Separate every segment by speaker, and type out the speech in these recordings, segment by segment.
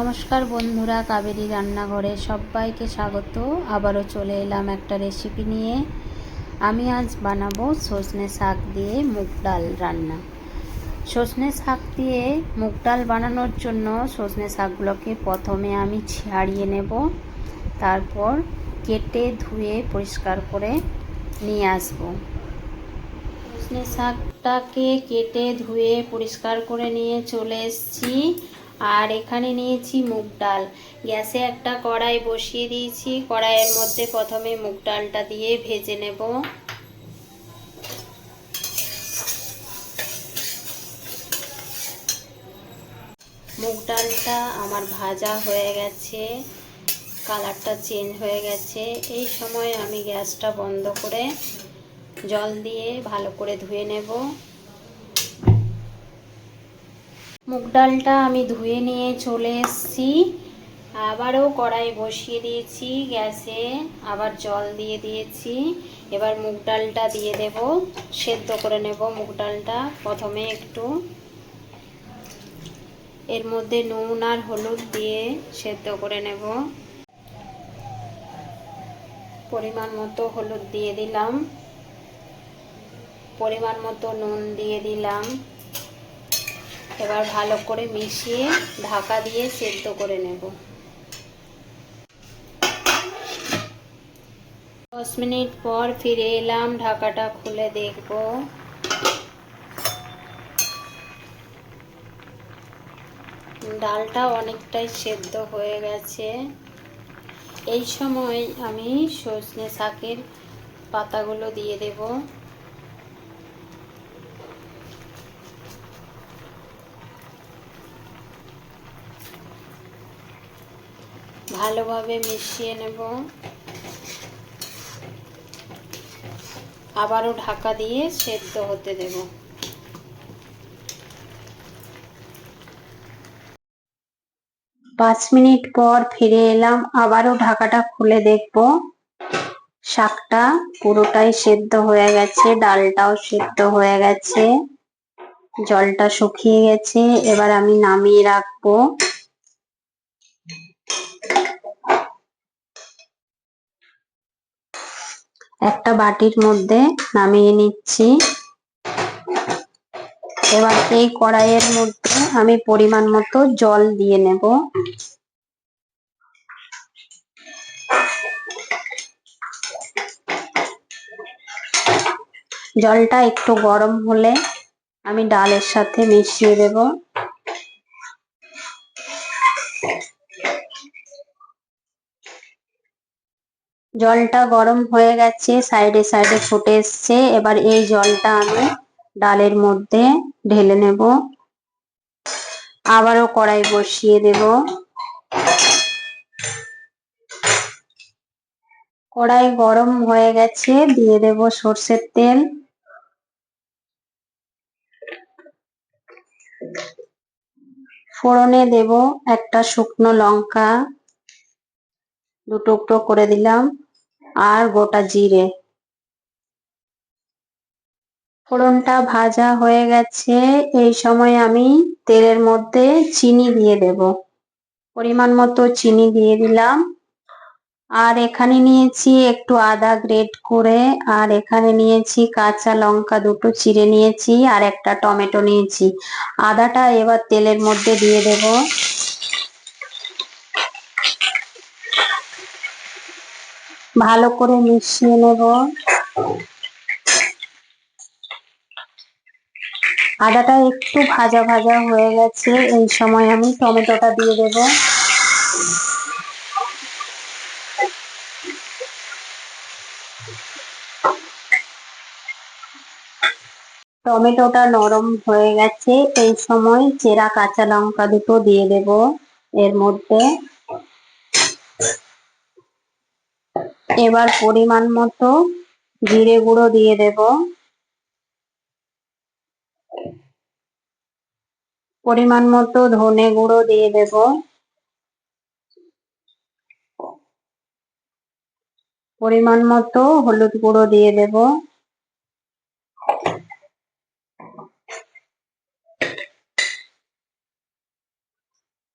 Speaker 1: নমস্কার বন্ধুরা, কাবেরী রান্নাঘরে সবাইকে স্বাগত। আবারও চলে এলাম একটা রেসিপি নিয়ে। আমি আজ বানাবো সজনে শাক দিয়ে মুগ ডাল রান্না। সজনে শাক দিয়ে মুগ ডাল বানানোর জন্য সজনে শাকগুলোকে প্রথমে আমি ছাড়িয়ে নেব। তারপর কেটে ধুয়ে পরিষ্কার করে নিয়ে আসব। সজনে শাকটাকে কেটে ধুয়ে পরিষ্কার করে নিয়ে চলে এসেছি। আর এখানে নিয়েছি মুগ ডাল। গ্যাসে একটা কড়াই বসিয়ে দিয়েছি। কড়াইয়ের মধ্যে প্রথমে মুগ ডালটা দিয়ে ভেজে নেব। মুগ ডালটা আমার ভাজা হয়ে গেছে। কালারটা চেঞ্জ হয়ে গেছে। এই সময় আমি গ্যাসটা বন্ধ করে জল দিয়ে ভালো করে ধুয়ে নেব। মুগ ডালটা আমি ধুয়ে নিয়ে চলে এসেছি। আবারও কড়াই বসিয়ে দিয়েছি গ্যাসে, আবার জল দিয়ে দিয়েছি। এবার মুগ ডালটা দিয়ে দেব, সেদ্ধ করে নেব মুগ ডালটা প্রথমে একটু। এর মধ্যে নুন আর হলুদ দিয়ে সেদ্ধ করে নেব। পরিমাণ মতো হলুদ দিয়ে দিলাম। পরিমাণ মতো নুন দিয়ে দিলাম। এবার ভালো করে মিশিয়ে ঢাকা দিয়ে সেদ্ধ করে নেব। দশ মিনিট পর ফিরে এলাম, ঢাকাটা খুলে দেখব। ডালটা অনেকটাই সেদ্ধ হয়ে গেছে। এই সময় আমি সজনে শাকের পাতাগুলো দিয়ে দেবো। ভালোভাবে মিশিয়ে নেব। আবারও ঢাকা দিয়ে সেদ্ধ হতে দেব। পাঁচ মিনিট পর ফিরে এলাম, আবারও ঢাকাটা খুলে দেখব। শাকটা পুরোটাই সেদ্ধ হয়ে গেছে, ডালটাও সেদ্ধ হয়ে গেছে, জলটা শুকিয়ে গেছে, এবার আমি নামিয়ে রাখব। একটা বাটির মধ্যে নামিয়ে নিচ্ছি। এবার এই কড়াইয়ের মধ্যে আমি পরিমাণ মতো জল দিয়ে নেব। জলটা একটু গরম হলে আমি ডালের সাথে মিশিয়ে দেব। জলটা গরম হয়ে গেছে সাইডে সাইডে ফুটে এসছে। এবার এই জলটা আমি ডালের মধ্যে ঢেলে নেব। আবারও কড়াই বসিয়ে দেব। কড়াই গরম হয়ে গেছে, দিয়ে দেব সর্ষের তেল। ফোড়নে দেব একটা শুকনো লঙ্কা। দু টুকরো করে দিলাম আর গোটা জিরে। ফোড়নটা ভাজা হয়ে গেছে। এই সময় আমি তেলের মধ্যে চিনি দিয়ে দেব। পরিমাণ মতো চিনি দিয়ে দিলাম। আর এখানে নিয়েছি একটু আদা গ্রেট করে। আর এখানে নিয়েছি কাঁচা লঙ্কা দুটো চিড়ে নিয়েছি আর একটা টমেটো নিয়েছি। আদাটা এবার তেলের মধ্যে দিয়ে দেব। ভালো করে মিশিয়ে নেব। আদাটা একটু ভাজা ভাজা হয়ে গেছে, এই সময় আমি টমেটোটা দিয়ে দেব। টমেটোটা নরম হয়ে গেছে, এই সময় চেরা কাঁচা লঙ্কা দুটো দিয়ে দেব এর মধ্যে। এবার পরিমাণ মতো জিরে গুঁড়ো দিয়ে দেব। পরিমাণ মতো ধনে গুঁড়ো দিয়ে দেব। পরিমাণ মতো হলুদ গুঁড়ো দিয়ে দেব।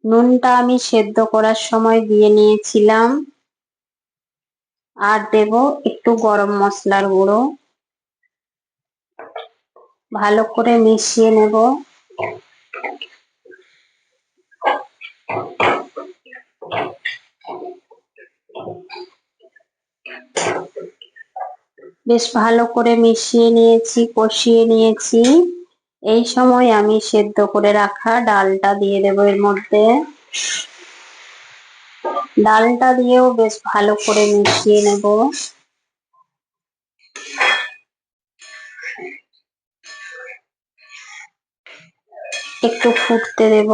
Speaker 1: নুনটা আমি সেদ্ধ করার সময় দিয়ে নিয়েছিলাম। আর দেব একটু গরম মশলার গুঁড়ো। ভালো করে মিশিয়ে নেব। বেশ ভালো করে মিশিয়ে নিয়েছি, কষিয়ে নিয়েছি। এই সময় আমি সেদ্ধ করে রাখা ডালটা দিয়ে দেবো এর মধ্যে। ডালটা দিয়েও বেশ ভালো করে মিশিয়ে নেব। একটু ফুটতে দেব।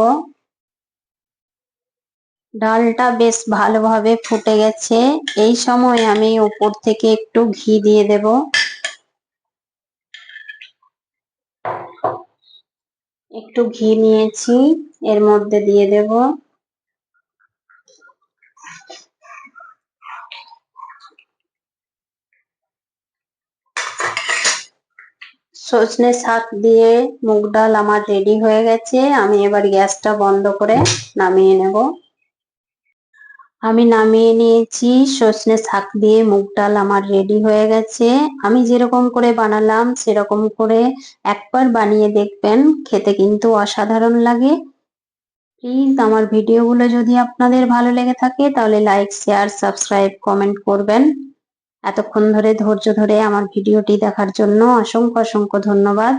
Speaker 1: ডালটা বেশ ভালোভাবে ফুটে গেছে। এই সময় আমি উপর থেকে একটু ঘি দিয়ে দেব। একটু ঘি নিয়েছি, এর মধ্যে দিয়ে দেব। সজনে শাক দিয়ে মুগ ডাল আমার রেডি হয়ে গেছে। আমি এবার গ্যাসটা বন্ধ করে নামিয়ে নেব। আমি নামিয়ে নিয়েছি। সজনে শাক দিয়ে মুগ ডাল আমার রেডি হয়ে গেছে। আমি যেরকম করে বানালাম, সেরকম করে একবার বানিয়ে দেখবেন। খেতে কিন্তু অসাধারণ লাগে। প্লিজ আমার ভিডিওগুলো যদি আপনাদের ভালো লেগে থাকে, তাহলে লাইক শেয়ার সাবস্ক্রাইব কমেন্ট করবেন। এতক্ষণ ধরে ধৈর্য ধরে আমার ভিডিওটি দেখার জন্য অসংখ্য অসংখ্য ধন্যবাদ।